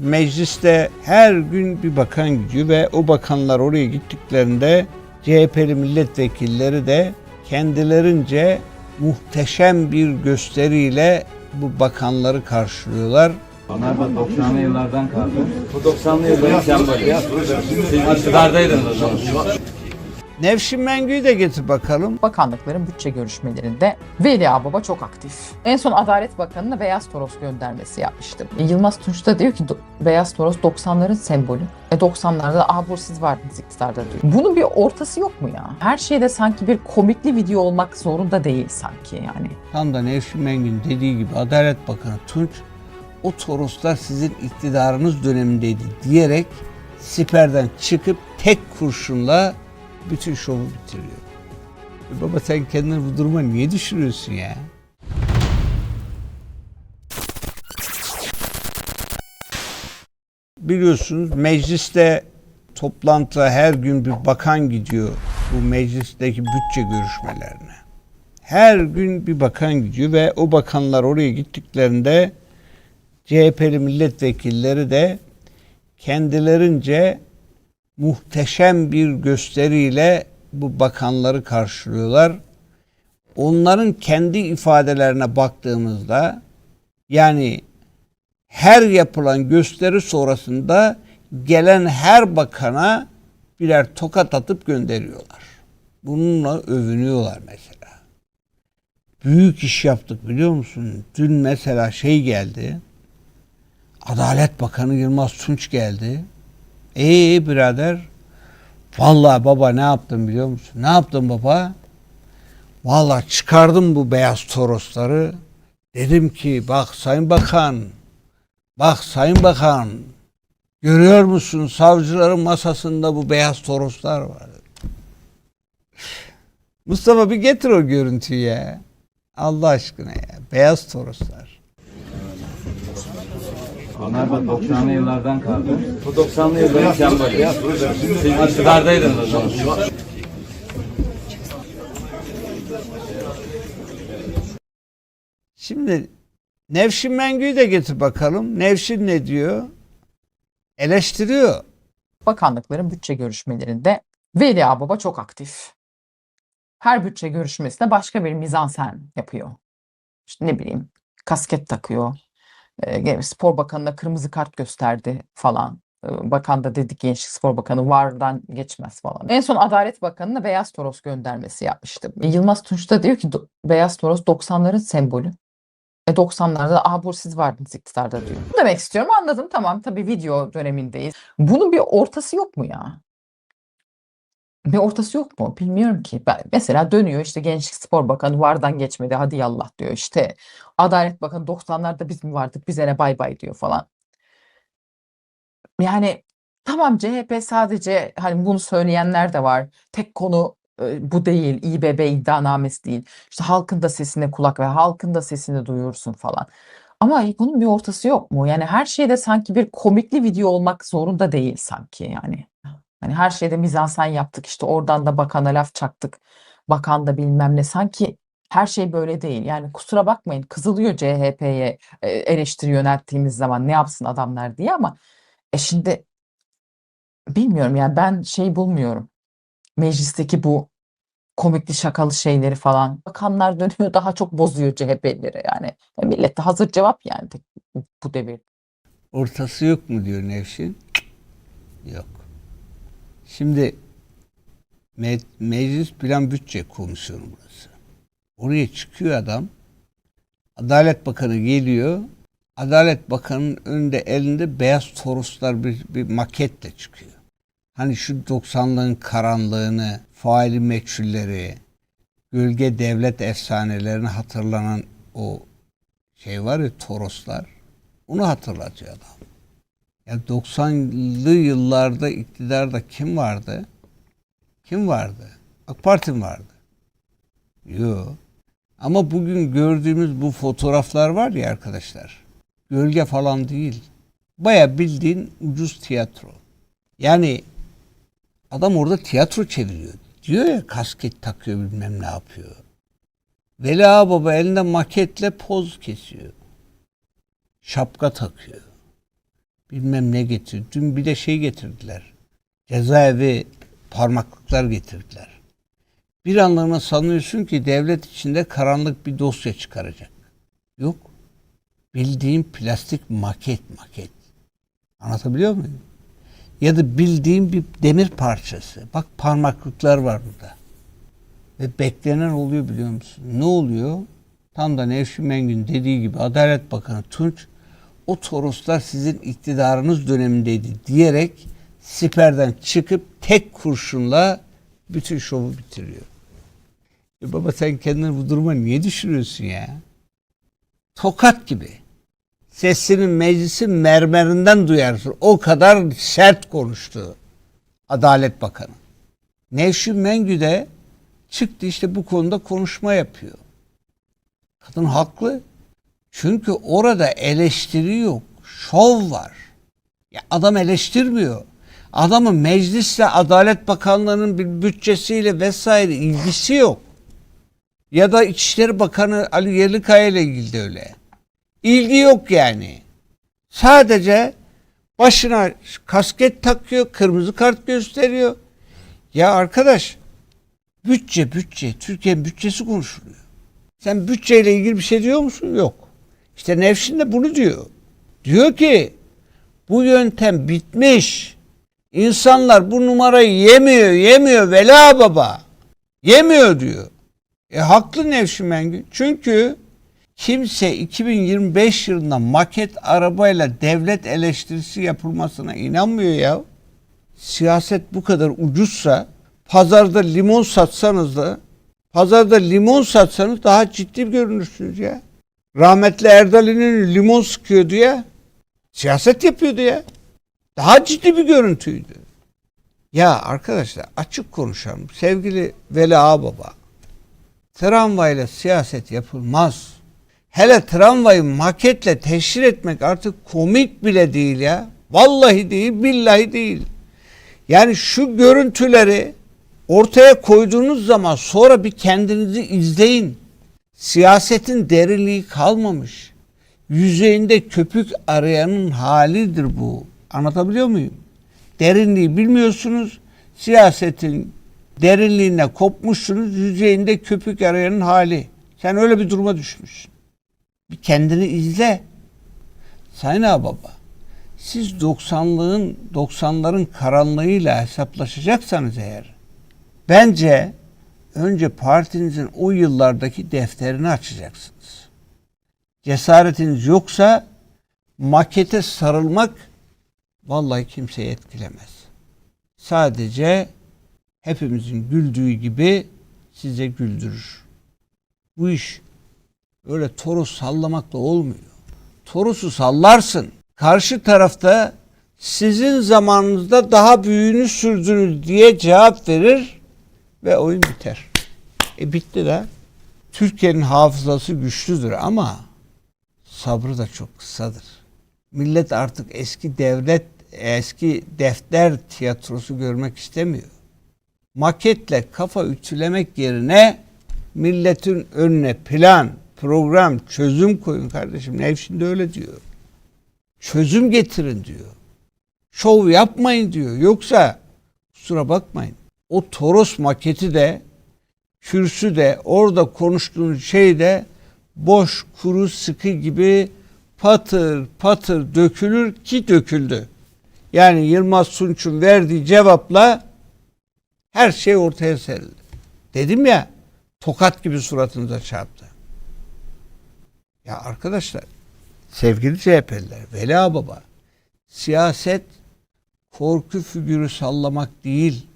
Mecliste her gün bir bakan gidiyor ve o bakanlar oraya gittiklerinde CHP'li milletvekilleri de kendilerince muhteşem bir gösteriyle bu bakanları karşılıyorlar. Onlar bak 90'lı yıllardan kaldı. Bu 90'lı yılların sembolü. Siz iktidardaydınız o zaman. Nevşin Mengü'yü de getir bakalım. Bakanlıkların bütçe görüşmelerinde Veli Ağbaba çok aktif. En son Adalet Bakanı'na Beyaz Toros göndermesi yapmıştı. E, Yılmaz Tunç da diyor ki "Do- Beyaz Toros 90'ların sembolü. E 90'larda abur siz vardınız iktidarda diyor. Bunun bir ortası yok mu ya? Her şeyde sanki bir komikli video olmak zorunda değil sanki yani. Tam da Nevşin Mengü'nün dediği gibi Adalet Bakanı Tunç o Toroslar sizin iktidarınız dönemindeydi diyerek siperden çıkıp tek kurşunla bütün şovu bitiriyor. Baba sen kendini bu duruma niye düşürüyorsun ya? Biliyorsunuz mecliste toplantıya her gün bir bakan gidiyor bu meclisteki bütçe görüşmelerine her gün bir bakan gidiyor ve o bakanlar oraya gittiklerinde CHP'li milletvekilleri de kendilerince muhteşem bir gösteriyle bu bakanları karşılıyorlar. Onların kendi ifadelerine baktığımızda yani her yapılan gösteri sonrasında gelen her bakana birer tokat atıp gönderiyorlar. Bununla övünüyorlar mesela büyük iş yaptık biliyor musun? Dün mesela şey geldi. Adalet Bakanı Yılmaz Tunç geldi. Ee birader vallahi baba ne yaptım biliyor musun? Ne yaptım baba? Vallahi çıkardım bu beyaz torosları. Dedim ki bak Sayın Bakan, bak Sayın Bakan, görüyor musun savcıların masasında bu beyaz toroslar var. Mustafa bir getir o görüntüyü ya. Allah aşkına ya. Beyaz toroslar. Onlar bak 90'lı yıllardan kaldı. Bu 90'lı yılların sembolü. Siz iktidardaydınız o zaman. Şimdi Nevşin Mengü'yü de getir bakalım. Nevşin ne diyor? Eleştiriyor. Bakanlıkların bütçe görüşmelerinde Veli Ağbaba çok aktif. Her bütçe görüşmesinde başka bir mizansen yapıyor. İşte ne bileyim kasket takıyor. Ee, spor bakanına kırmızı kart gösterdi falan. Bakan da dedi ki Gençlik Spor Bakanı vardan geçmez falan. En son Adalet Bakanı'na Beyaz Toros göndermesi yapmıştı. E, Yılmaz Tunç da diyor ki "Do- Beyaz Toros 90'ların sembolü. E 90'larda abur siz vardınız iktidarda diyor. Ne demek istiyorum anladım tamam tabii video dönemindeyiz. Bunun bir ortası yok mu ya? Bir ortası yok mu? Bilmiyorum ki. Ben, mesela dönüyor işte Gençlik Spor Bakanı vardan geçmedi hadi yallah diyor. İşte Adalet Bakanı 90'larda biz mi vardık bize ne bay bay diyor falan. Yani tamam CHP sadece hani bunu söyleyenler de var. Tek konu e, bu değil. İBB iddianamesi değil. İşte halkın da sesine kulak ver. Halkın da sesini duyursun falan. Ama bunun bir ortası yok mu? Yani her şeyde sanki bir komikli video olmak zorunda değil sanki yani. Hani her şeyde mizansen yaptık işte oradan da bakana laf çaktık. Bakan da bilmem ne. Sanki her şey böyle değil. Yani kusura bakmayın kızılıyor CHP'ye e, eleştiri yönelttiğimiz zaman ne yapsın adamlar diye ama e şimdi bilmiyorum yani ben şey bulmuyorum. Meclisteki bu komikli şakalı şeyleri falan. Bakanlar dönüyor daha çok bozuyor CHP'leri yani. E, millet de hazır cevap yani bu devir. Ortası yok mu diyor Nevşin. Yok. Şimdi Me- Meclis Plan Bütçe Komisyonu burası. Oraya çıkıyor adam. Adalet Bakanı geliyor. Adalet Bakanı'nın önünde elinde beyaz toroslar bir, bir maketle çıkıyor. Hani şu 90'ların karanlığını, faili meçhulleri, gölge devlet efsanelerini hatırlanan o şey var ya toroslar. Onu hatırlatıyor adam. Ya 90'lı yıllarda iktidarda kim vardı? Kim vardı? AK Parti mi vardı? Yok. Ama bugün gördüğümüz bu fotoğraflar var ya arkadaşlar. Gölge falan değil. Baya bildiğin ucuz tiyatro. Yani adam orada tiyatro çeviriyor. Diyor ya kasket takıyor bilmem ne yapıyor. Veli Ağababa elinde maketle poz kesiyor. Şapka takıyor. Bilmem ne getir. Dün bir de şey getirdiler. Cezaevi parmaklıklar getirdiler. Bir anlığına sanıyorsun ki devlet içinde karanlık bir dosya çıkaracak. Yok. Bildiğin plastik maket maket. Anlatabiliyor muyum? Ya da bildiğin bir demir parçası. Bak parmaklıklar var burada. Ve beklenen oluyor biliyor musun? Ne oluyor? Tam da Nevşin Mengün dediği gibi Adalet Bakanı Tunç o Toroslar sizin iktidarınız dönemindeydi diyerek siperden çıkıp tek kurşunla bütün şovu bitiriyor. E baba sen kendini bu duruma niye düşürüyorsun ya? Tokat gibi. Sesinin meclisin mermerinden duyarsın. O kadar sert konuştu Adalet Bakanı. Nevşin Mengü de çıktı işte bu konuda konuşma yapıyor. Kadın haklı. Çünkü orada eleştiri yok. Şov var. Ya adam eleştirmiyor. Adamın meclisle Adalet Bakanlığı'nın bir bütçesiyle vesaire ilgisi yok. Ya da İçişleri Bakanı Ali Yerlikaya ile ilgili de öyle. İlgi yok yani. Sadece başına kasket takıyor, kırmızı kart gösteriyor. Ya arkadaş bütçe bütçe, Türkiye'nin bütçesi konuşuluyor. Sen bütçeyle ilgili bir şey diyor musun? Yok. İşte Nevşin de bunu diyor. Diyor ki bu yöntem bitmiş. İnsanlar bu numarayı yemiyor, yemiyor Vela Baba. Yemiyor diyor. E haklı Nevşin Mengü. Çünkü kimse 2025 yılında maket arabayla devlet eleştirisi yapılmasına inanmıyor ya. Siyaset bu kadar ucuzsa pazarda limon satsanız da pazarda limon satsanız daha ciddi görünürsünüz ya. Rahmetli Erdal İnönü limon sıkıyordu ya. Siyaset yapıyordu ya. Daha ciddi bir görüntüydü. Ya arkadaşlar açık konuşalım. Sevgili Veli Ağbaba. Tramvayla siyaset yapılmaz. Hele tramvayı maketle teşhir etmek artık komik bile değil ya. Vallahi değil, billahi değil. Yani şu görüntüleri ortaya koyduğunuz zaman sonra bir kendinizi izleyin. Siyasetin derinliği kalmamış. Yüzeyinde köpük arayanın halidir bu. Anlatabiliyor muyum? Derinliği bilmiyorsunuz. Siyasetin derinliğine kopmuşsunuz. Yüzeyinde köpük arayanın hali. Sen öyle bir duruma düşmüşsün. Bir kendini izle. Sayın Ağababa, siz 90'lığın 90'ların karanlığıyla hesaplaşacaksanız eğer bence önce partinizin o yıllardaki defterini açacaksınız. Cesaretiniz yoksa makete sarılmak vallahi kimseyi etkilemez. Sadece hepimizin güldüğü gibi size güldürür. Bu iş öyle toros sallamakla olmuyor. Torusu sallarsın. Karşı tarafta sizin zamanınızda daha büyüğünü sürdünüz diye cevap verir ve oyun biter. E bitti de. Türkiye'nin hafızası güçlüdür ama sabrı da çok kısadır. Millet artık eski devlet, eski defter tiyatrosu görmek istemiyor. Maketle kafa ütülemek yerine milletin önüne plan, program, çözüm koyun kardeşim. Nevşin de öyle diyor. Çözüm getirin diyor. Şov yapmayın diyor. Yoksa kusura bakmayın. O Toros maketi de kürsü de orada konuştuğunuz şey de boş kuru sıkı gibi patır patır dökülür ki döküldü. Yani Yılmaz Sunç'un verdiği cevapla her şey ortaya serildi. Dedim ya tokat gibi suratınıza çarptı. Ya arkadaşlar sevgili CHP'liler, Vela Baba siyaset korku figürü sallamak değil.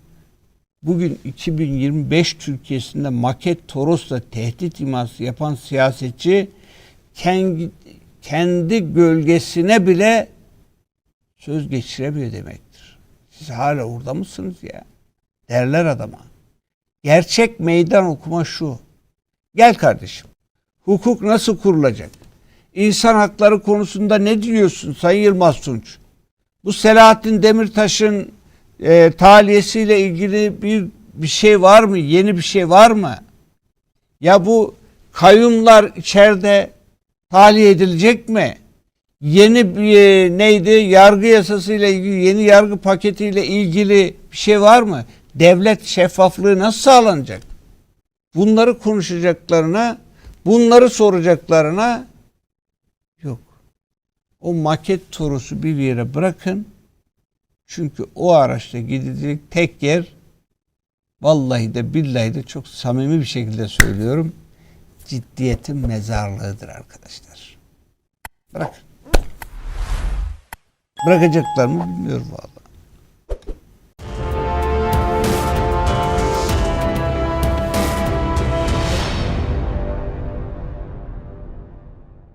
Bugün 2025 Türkiye'sinde maket Toros'la tehdit iması yapan siyasetçi kendi, gölgesine bile söz geçiremiyor demektir. Siz hala orada mısınız ya? Derler adama. Gerçek meydan okuma şu. Gel kardeşim. Hukuk nasıl kurulacak? İnsan hakları konusunda ne diyorsun Sayın Yılmaz Tunç? Bu Selahattin Demirtaş'ın e, taliyesiyle ilgili bir bir şey var mı? Yeni bir şey var mı? Ya bu kayyumlar içeride tahliye edilecek mi? yeni e, neydi yargı yasasıyla ilgili yeni yargı paketiyle ilgili bir şey var mı? Devlet şeffaflığı nasıl sağlanacak? Bunları konuşacaklarına, bunları soracaklarına yok. O maket torusu bir yere bırakın. Çünkü o araçta gidecek tek yer vallahi de billahi de çok samimi bir şekilde söylüyorum. Ciddiyetin mezarlığıdır arkadaşlar. Bırak. Bırakacaklar mı bilmiyorum vallahi.